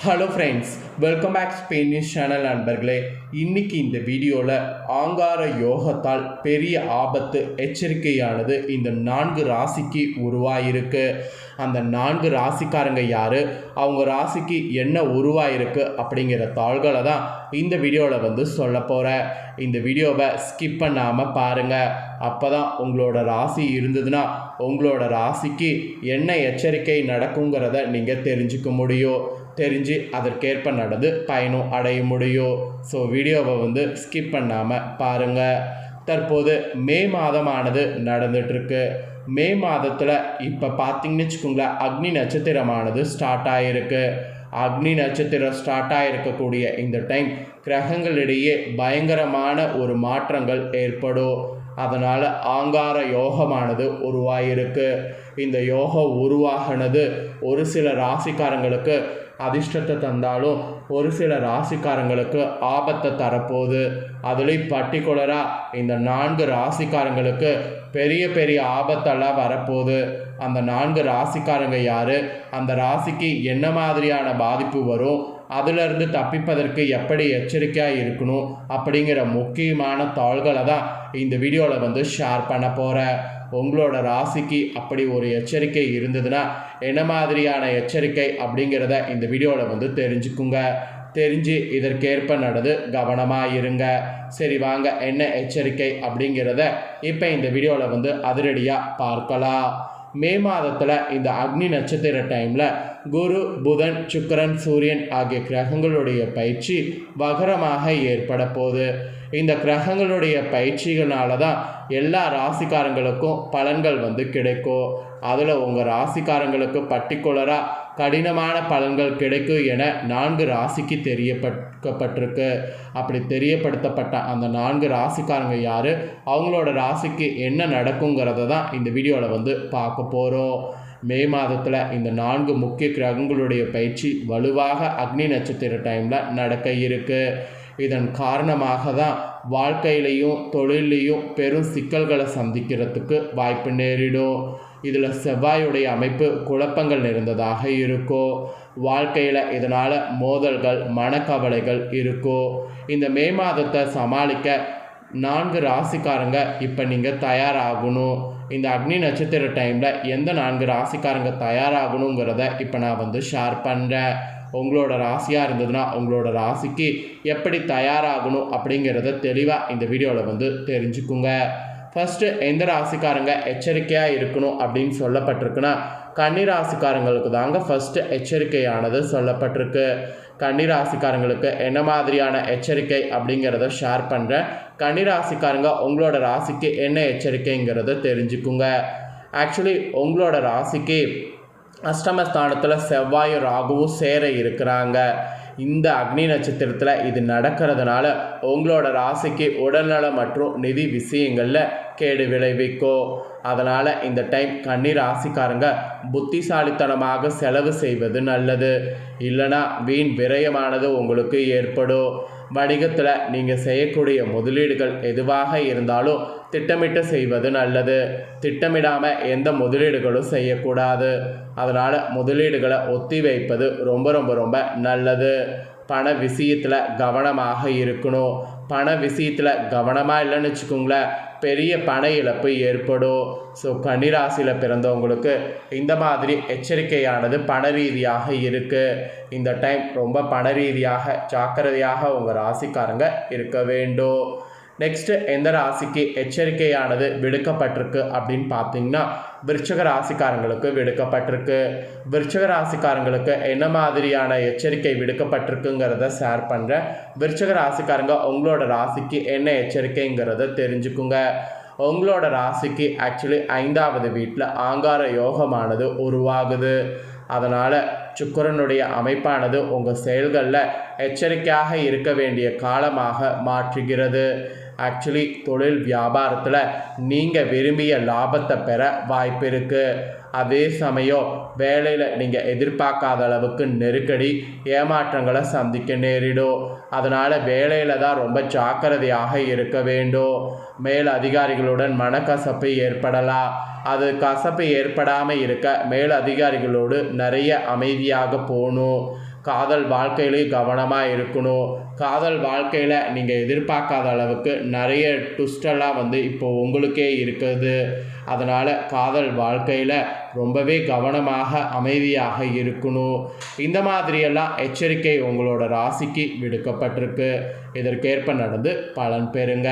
Hello friends welcome back Spain news channel நண்பர்களே. இன்னைக்கு இந்த வீடியோவில் ஆங்கார யோகத்தால் பெரிய ஆபத்து எச்சரிக்கையானது இந்த நான்கு ராசிக்கு உருவாயிருக்கு. அந்த நான்கு ராசிக்காரங்க யார்? அவங்க ராசிக்கு என்ன உருவாயிருக்கு அப்படிங்கிற தாள்களை தான் இந்த வீடியோவில் வந்து சொல்ல போகிறேன் இந்த வீடியோவை ஸ்கிப் பண்ணாமல் பாருங்கள் அப்போ தான் உங்களோட ராசி இருந்ததுன்னா உங்களோட ராசிக்கு என்ன எச்சரிக்கை நடக்குங்கிறத நீங்கள் தெரிஞ்சுக்க முடியும். தெரிஞ்சு அதற்கேற்ப நடந்து பயணம் அடைய முடியும். ஸோ வீடியோவை வந்து ஸ்கிப் பண்ணாமல் பாருங்கள் தற்போது மே மாதமானது நடந்துட்டுருக்கு. மே மாதத்தில் இப்போ பார்த்தீங்கன்னு வச்சுக்கோங்களேன் அக்னி நட்சத்திரமானது ஸ்டார்ட் ஆகிருக்கு அக்னி நட்சத்திரம் ஸ்டார்ட் ஆகிருக்கக்கூடிய இந்த டைம் கிரகங்களிடையே பயங்கரமான ஒரு மாற்றங்கள் ஏற்படும். அதனால் ஆங்கார யோகமானது உருவாகிருக்கு இந்த யோகம் உருவாகினது ஒரு சில ராசிக்காரங்களுக்கு அதிர்ஷ்டத்தை தந்தாலும் ஒரு சில ராசிக்காரங்களுக்கு ஆபத்தை தரப்போகுது. அதுலேயும் பர்டிகுலராக இந்த நான்கு ராசிக்காரங்களுக்கு பெரிய பெரிய ஆபத்தெல்லாம் வரப்போகுது. அந்த நான்கு ராசிக்காரங்க யார்? அந்த ராசிக்கு என்ன மாதிரியான பாதிப்பு வரும்? அதிலிருந்து தப்பிப்பதற்கு எப்படி எச்சரிக்கையாக இருக்கணும்? அப்படிங்கிற முக்கியமான தாள்களை தான் இந்த வீடியோவில் வந்து ஷேர் பண்ண போகிறேன் உங்களோட ராசிக்கு அப்படி ஒரு எச்சரிக்கை இருந்ததுன்னா என்ன மாதிரியான எச்சரிக்கை அப்படிங்கிறத இந்த வீடியோவில் வந்து தெரிஞ்சுக்குங்க. தெரிஞ்சு இதற்கேற்ப நடந்து கவனமாக இருங்க. சரி வாங்க என்ன எச்சரிக்கை அப்படிங்கிறத இப்போ இந்த வீடியோவில் வந்து அதிரடியாக பார்க்கலாம். மே மாதத்தில் இந்த அக்னி நட்சத்திர டைமில் குரு புதன் சுக்கரன் சூரியன் ஆகிய கிரகங்களுடைய பயிற்சி வகரமாக ஏற்பட போகுது. இந்த கிரகங்களுடைய பயிற்சிகளால தான் எல்லா ராசிக்காரங்களுக்கும் பலன்கள் வந்து கிடைக்கும். அதில் உங்கள் ராசிக்காரங்களுக்கு பர்டிகுலராக கடினமான பலன்கள் கிடைக்கும் என நான்கு ராசிக்கு தெரியப்பட்டிருக்கு அப்படி தெரியப்படுத்தப்பட்ட அந்த நான்கு ராசிக்காரங்க யார்? அவங்களோட ராசிக்கு என்ன நடக்குங்கிறத தான் இந்த வீடியோவில் வந்து பார்க்க போகிறோம் மே மாதத்தில் இந்த நான்கு முக்கிய கிரகங்களுடைய பயிற்சி வலுவாக அக்னி நட்சத்திர டைமில் நடக்க இருக்குது இதன் காரணமாக தான் வாழ்க்கையிலையும் தொழிலையும் பெரும் சிக்கல்களை சந்திக்கிறதுக்கு வாய்ப்பு நேரிடும். இதில் செவ்வாயுடைய அமைப்பு குழப்பங்கள் நிறைந்ததாக இருக்கோ. வாழ்க்கையில் இதனால் மோதல்கள் மனக்கவலைகள் இருக்கோ. இந்த மே மாதத்தை சமாளிக்க நான்கு ராசிக்காரங்க இப்போ நீங்கள் தயாராகணும். இந்த அக்னி நட்சத்திர டைமில் எந்த நான்கு ராசிக்காரங்க தயாராகணுங்கிறத இப்போ நான் வந்து ஷேர் பண்ணுறேன் உங்களோட ராசியாக இருந்ததுன்னா உங்களோட ராசிக்கு எப்படி தயாராகணும் அப்படிங்கிறத தெளிவாக இந்த வீடியோவில் வந்து தெரிஞ்சுக்குங்க. ஃபஸ்ட்டு எந்த ராசிக்காரங்க எச்சரிக்கையாக இருக்கணும் அப்படின்னு சொல்லப்பட்டிருக்குன்னா கன்னிராசிக்காரங்களுக்கு தாங்க ஃபஸ்ட்டு எச்சரிக்கையானது சொல்லப்பட்டிருக்கு. கன்னிராசிக்காரங்களுக்கு என்ன மாதிரியான எச்சரிக்கை அப்படிங்கிறத ஷேர் பண்ணுறேன் கன்னிராசிக்காரங்க உங்களோட ராசிக்கு என்ன எச்சரிக்கைங்கிறத தெரிஞ்சுக்குங்க. ஆக்சுவலி உங்களோட ராசிக்கு அஷ்டமஸ்தானத்தில் செவ்வாயும் ராகுவும் சேர இருக்கிறாங்க. இந்த அக்னி நட்சத்திரத்தில் இது நடக்கிறதுனால உங்களோட ராசிக்கு உடல்நலம் மற்றும் நிதி விஷயங்களில் கேடு விளைவிக்கும் அதனால் இந்த டைம் கன்னி ராசிக்காரங்க புத்திசாலித்தனமாக செலவு செய்வது நல்லது. இல்லைனா வீண் விரயமானது உங்களுக்கு ஏற்படும். வணிகத்தில் நீங்கள் செய்யக்கூடிய முதலீடுகள் எதுவாக இருந்தாலும் திட்டமிட்டு செய்வது நல்லது. திட்டமிடாமல் எந்த முதலீடுகளும் செய்யக்கூடாது. அதனால் முதலீடுகளை ஒத்தி வைப்பது ரொம்ப ரொம்ப ரொம்ப நல்லது. பண விஷயத்தில் கவனமாக இருக்கணும். பண விஷயத்தில் கவனமாக இல்லைன்னு வச்சுக்கோங்களேன் பெரிய பண இழப்பு ஏற்படும். ஸோ கன்னிராசியில் பிறந்தவங்களுக்கு இந்த மாதிரி எச்சரிக்கையானது பண ரீதியாக இருக்குது இந்த டைம் ரொம்ப பண ரீதியாக ஜாக்கிரதையாக உங்கள் ராசிக்காரங்க இருக்க வேண்டும். நெக்ஸ்ட்டு எந்த ராசிக்கு எச்சரிக்கையானது விடுக்கப்பட்டிருக்கு அப்படின்னு பார்த்தீங்கன்னா விருச்சக ராசிக்காரங்களுக்கு விடுக்கப்பட்டிருக்கு. விருச்சக ராசிக்காரங்களுக்கு என்ன மாதிரியான எச்சரிக்கை விடுக்கப்பட்டிருக்குங்கிறத ஷேர் பண்ணுறேன் விருச்சக ராசிக்காரங்க உங்களோட ராசிக்கு என்ன எச்சரிக்கைங்கிறத தெரிஞ்சுக்குங்க. உங்களோட ராசிக்கு ஆக்சுவலி ஐந்தாவது வீட்டில் ஆங்கார யோகமானது உருவாகுது. அதனால் சுக்கரனுடைய அமைப்பானது உங்கள் செயல்களில் எச்சரிக்கையாக இருக்க வேண்டிய காலமாக மாற்றுகிறது. ஆக்சுவலி தொழில் வியாபாரத்தில் நீங்கள் விரும்பிய லாபத்தை பெற வாய்ப்பு இருக்குது அதே சமயம் வேலையில் நீங்கள் எதிர்பார்க்காத அளவுக்கு நெருக்கடி ஏமாற்றங்களை சந்திக்க நேரிடும். அதனால் வேலையில் தான் ரொம்ப ஜாக்கிரதையாக இருக்க வேண்டும். மேல் அதிகாரிகளுடன் மனக்கசப்பு ஏற்படலாம். அது கசப்பு ஏற்படாமல் இருக்க மேல் அதிகாரிகளோடு நிறைய அமைதியாக போகணும். காதல் வாழ்க்கையிலையும் கவனமாக இருக்கணும். காதல் வாழ்க்கையில் நீங்கள் எதிர்பார்க்காத அளவுக்கு நிறைய ட்விஸ்டெல்லாம் வந்து இப்போ உங்களுக்கே இருக்குது. அதனால் காதல் வாழ்க்கையில் ரொம்பவே கவனமாக அமைதியாக இருக்கணும். இந்த மாதிரியெல்லாம் எச்சரிக்கை உங்களோட ராசிக்கு விடுக்கப்பட்டிருக்கு. இதற்கேற்ப நடந்து பலன் பெறுங்க.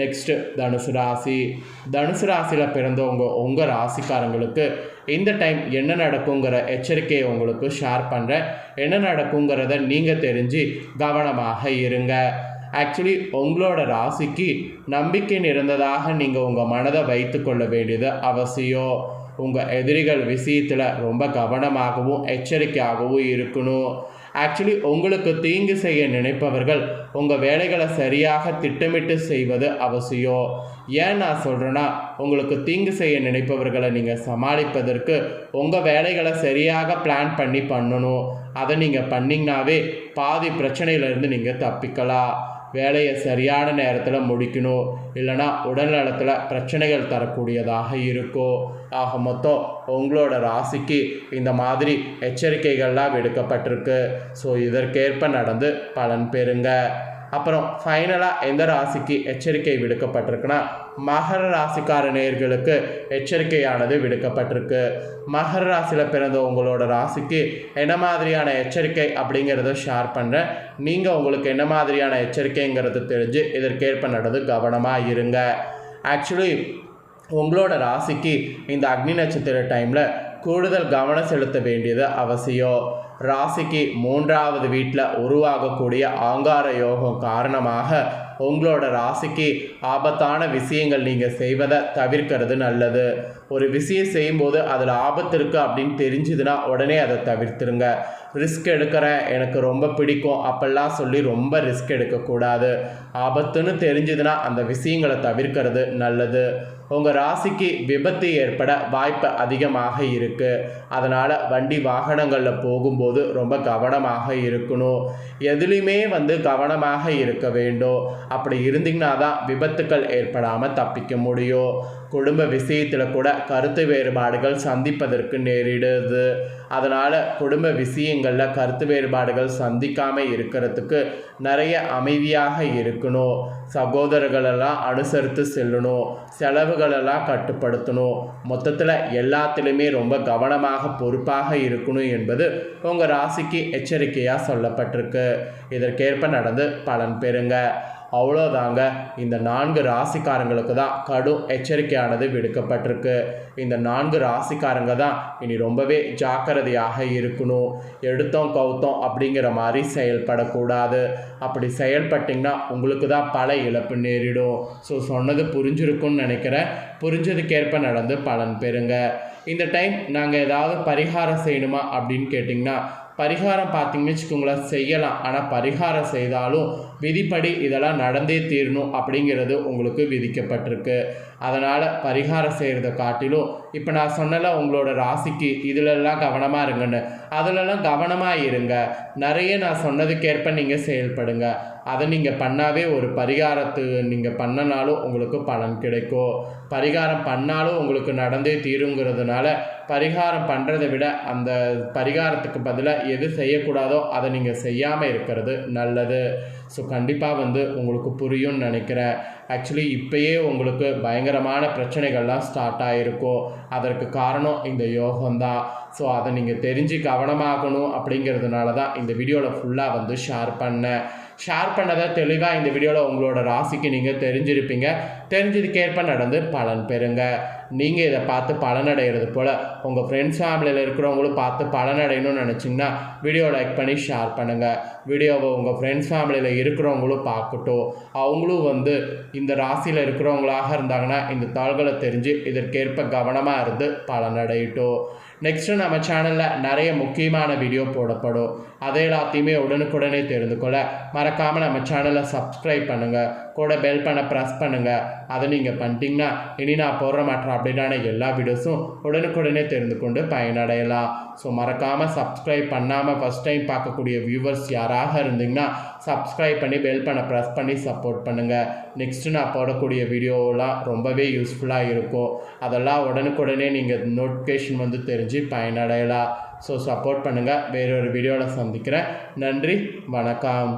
நெக்ஸ்ட்டு தனுசு ராசி. தனுசு ராசியில் பிறந்தவங்க உங்கள் ராசிக்காரங்களுக்கு இந்த டைம் என்ன நடக்குங்கிற எச்சரிக்கையை உங்களுக்கு ஷேர் பண்ணுறேன் என்ன நடக்குங்கிறத நீங்கள் தெரிஞ்சு கவனமாக இருங்க. ஆக்சுவலி உங்களோட ராசிக்கு நம்பிக்கை நிறந்ததாக நீங்கள் உங்கள் மனதை வைத்து கொள்ள வேண்டியது அவசியம். உங்கள் எதிரிகள் விஷயத்தில் ரொம்ப கவனமாகவும் எச்சரிக்கையாகவும் இருக்கணும். ஆக்சுவலி உங்களுக்கு தீங்கு செய்ய நினைப்பவர்கள் உங்கள் வேலைகளை சரியாக திட்டமிட்டு செய்வது அவசியம். ஏன் நான் சொல்கிறேன்னா உங்களுக்கு தீங்கு செய்ய நினைப்பவர்களை நீங்கள் சமாளிப்பதற்கு உங்கள் வேலைகளை சரியாக பிளான் பண்ணி பண்ணணும். அதை நீங்கள் பண்ணிங்கனாவே பாதி பிரச்சனையிலேருந்து நீங்கள் தப்பிக்கலாம். வேலையை சரியான நேரத்தில் முடிக்கணும். இல்லைனா உடல்நலத்தில் பிரச்சனைகள் தரக்கூடியதாக இருக்கும் ஆக மொத்தம் உங்களோட ராசிக்கு இந்த மாதிரி எச்சரிக்கைகள்லாம் விடுக்கப்பட்டிருக்கு. ஸோ இதற்கேற்ப நடந்து பலன் பெறுங்க. அப்புறம் ஃபைனலாக எந்த ராசிக்கு எச்சரிக்கை விடுக்கப்பட்டிருக்குன்னா மகர ராசிக்கார நேர்களுக்கு எச்சரிக்கையானது விடுக்கப்பட்டிருக்கு. மகர ராசியில் பிறந்த உங்களோட ராசிக்கு என்ன மாதிரியான எச்சரிக்கை அப்படிங்கிறத ஷேர் பண்ணுறேன் நீங்கள் உங்களுக்கு என்ன மாதிரியான எச்சரிக்கைங்கிறது தெரிஞ்சு இதற்கேற்ப நடந்து கவனமாக இருங்க. ஆக்சுவலி உங்களோட ராசிக்கு இந்த அக்னி நட்சத்திர டைமில் கூடுதல் கவனம் செலுத்த வேண்டியது அவசியம் ராசிக்கு மூன்றாவது வீட்டில் உருவாகக்கூடிய ஆங்கார யோகம் காரணமாக உங்களோட ராசிக்கு ஆபத்தான விஷயங்கள் நீங்கள் செய்வதை தவிர்க்கிறது நல்லது ஒரு விஷயம் செய்யும்போது அதில் ஆபத்து இருக்குது அப்படின்னு தெரிஞ்சுதுன்னா உடனே அதை தவிர்த்துருங்க ரிஸ்க் எடுக்கிறேன் எனக்கு ரொம்ப பிடிக்கும் அப்பெல்லாம் சொல்லி ரொம்ப ரிஸ்க் எடுக்கக்கூடாது ஆபத்துன்னு தெரிஞ்சுதுன்னா அந்த விஷயங்களை தவிர்க்கிறது நல்லது உங்கள் ராசிக்கு விபத்து ஏற்பட வாய்ப்பு அதிகமாக இருக்குது அதனால் வண்டி வாகனங்களில் போகும்போது ரொம்ப கவனமாக இருக்கணும். எதுலேயுமே வந்து கவனமாக இருக்க வேண்டும். அப்படி இருந்தீங்கன்னா தான் விபத்துக்கள் ஏற்படாமல் தப்பிக்க முடியும். குடும்ப விஷயத்தில் கூட கருத்து வேறுபாடுகள் சந்திப்பதற்கு நேரிடுது. அதனால் குடும்ப விஷயங்களில் கருத்து வேறுபாடுகள் சந்திக்காமல் இருக்கிறதுக்கு நிறைய அமைதியாக இருக்கணும். சகோதரர்களெல்லாம் அனுசரித்து செல்லணும். செலவுகளெல்லாம் கட்டுப்படுத்தணும். மொத்தத்தில் எல்லாத்துலேயுமே ரொம்ப கவனமாக பொறுப்பாக இருக்கணும் என்பது உங்கள் ராசிக்கு எச்சரிக்கையாக சொல்லப்பட்டிருக்கு. இதற்கேற்ப நடந்து பலன் பெறுங்க. அவ்வளோதாங்க இந்த நான்கு ராசிக்காரங்களுக்கு தான் கடும் எச்சரிக்கையானது விடுக்கப்பட்டிருக்கு. இந்த நான்கு ராசிக்காரங்க தான் இனி ரொம்பவே ஜாக்கிரதையாக இருக்கணும். எடுத்தோம் கவுத்தோம் அப்படிங்கிற மாதிரி செயல்படக்கூடாது. அப்படி செயல்பட்டிங்கன்னா உங்களுக்கு தான் பல இழப்பு நேரிடும். ஸோ சொன்னது புரிஞ்சிருக்கும்னு நினைக்கிறேன். புரிஞ்சதுக்கேற்ப நடந்து பலன் பெறுங்க. இந்த டைம் நாங்கள் ஏதாவது பரிகாரம் செய்யணுமா அப்படின்னு கேட்டிங்கன்னா பரிகாரம் பார்த்தீங்கன்னு வச்சுக்கோங்களேன் செய்யலாம். ஆனால் பரிகாரம் செய்தாலும் விதிப்படி இதெல்லாம் நடந்தே தீரணும் அப்படிங்கிறது உங்களுக்கு விதிக்கப்பட்டிருக்கு. அதனால் பரிகாரம் செய்கிறத காட்டிலும் இப்போ நான் சொன்னல உங்களோட ராசிக்கு இதிலெல்லாம் கவனமாக இருங்கன்னு. அதிலெல்லாம் கவனமாக இருங்க. நிறைய நான் சொன்னதுக்கேற்ப நீங்கள் செயல்படுங்க. அதை நீங்கள் பண்ணாவே ஒரு பரிகாரத்து நீங்கள் பண்ணனாலும் உங்களுக்கு பலன் கிடைக்கும். பரிகாரம் பண்ணாலும் உங்களுக்கு நடந்தே தீருங்கிறதுனால பரிகாரம் பண்ணுறதை விட அந்த பரிகாரத்துக்கு பதிலாக எது செய்யக்கூடாதோ அதை நீங்கள் செய்யாமல் இருக்கிறது நல்லது. ஸோ கண்டிப்பாக வந்து உங்களுக்கு புரியும்னு நினைக்கிறேன். ஆக்சுவலி இப்போயே உங்களுக்கு பயங்கரமான பிரச்சனைகள்லாம் ஸ்டார்ட் ஆகிருக்கும் அதற்கு காரணம் இந்த யோகம்தான் ஸோ அதை நீங்கள் தெரிஞ்சு கவனமாகணும் அப்படிங்கிறதுனால தான் இந்த வீடியோவில் ஃபுல்லாக வந்து ஷேர் பண்ணேன். ஷேர் பண்ணதை தெளிவாக இந்த வீடியோவில் உங்களோட ராசிக்கு நீங்கள் தெரிஞ்சிருப்பீங்க. தெரிஞ்சதுக்கேற்ப நடந்து பலன் பெறுங்க. நீங்கள் இதை பார்த்து பலனடைகிறது போல் உங்கள் ஃப்ரெண்ட்ஸ் ஃபேமிலியில் இருக்கிறவங்களும் பார்த்து பலனடையணும்னு நினச்சிங்கன்னா வீடியோ லைக் பண்ணி ஷேர் பண்ணுங்கள் வீடியோவை உங்கள் ஃப்ரெண்ட்ஸ் ஃபேமிலியில் இருக்கிறவங்களும் பார்க்கட்டும். அவங்களும் வந்து இந்த ராசியில் இருக்கிறவங்களாக இருந்தாங்கன்னா இந்த தாள்களை தெரிஞ்சு இதற்கேற்ப கவனமாக இருந்து பலனடையட்டும். நெக்ஸ்ட்டு நம்ம சேனலில் நிறைய முக்கியமான வீடியோ போடப்படும். அதை எல்லாத்தையுமே உடனுக்குடனே தெரிந்து கொள்ள மறக்காமல் நம்ம சேனலை சப்ஸ்கிரைப் பண்ணுங்கள் கூட பெல் பண்ண ப்ரெஸ் பண்ணுங்கள் அதை நீங்கள் பண்ணிட்டீங்கன்னா இனி நான் போடுற மற்ற அப்டேட்டான எல்லா வீடியோஸும் உடனுக்குடனே தெரிந்து கொண்டு பயனடையலாம். ஸோ மறக்காமல் சப்ஸ்கிரைப் பண்ணாமல் ஃபஸ்ட் டைம் பார்க்கக்கூடிய வியூவர்ஸ் யாராக இருந்தீங்கன்னா சப்ஸ்கிரைப் பண்ணி பெல் பண்ண ப்ரெஸ் பண்ணி சப்போர்ட் பண்ணுங்கள் நெக்ஸ்ட்டு நான் போடக்கூடிய வீடியோலாம் ரொம்பவே யூஸ்ஃபுல்லாக இருக்கும். அதெல்லாம் உடனுக்குடனே நீங்கள் நோட்டிஃபிகேஷன் வந்து தெரிஞ்சு தெரிஞ்சு பயனடையலாம். ஸோ சப்போர்ட் பண்ணுங்கள் வேறொரு வீடியோவில் சந்திக்கிறேன். நன்றி வணக்கம்.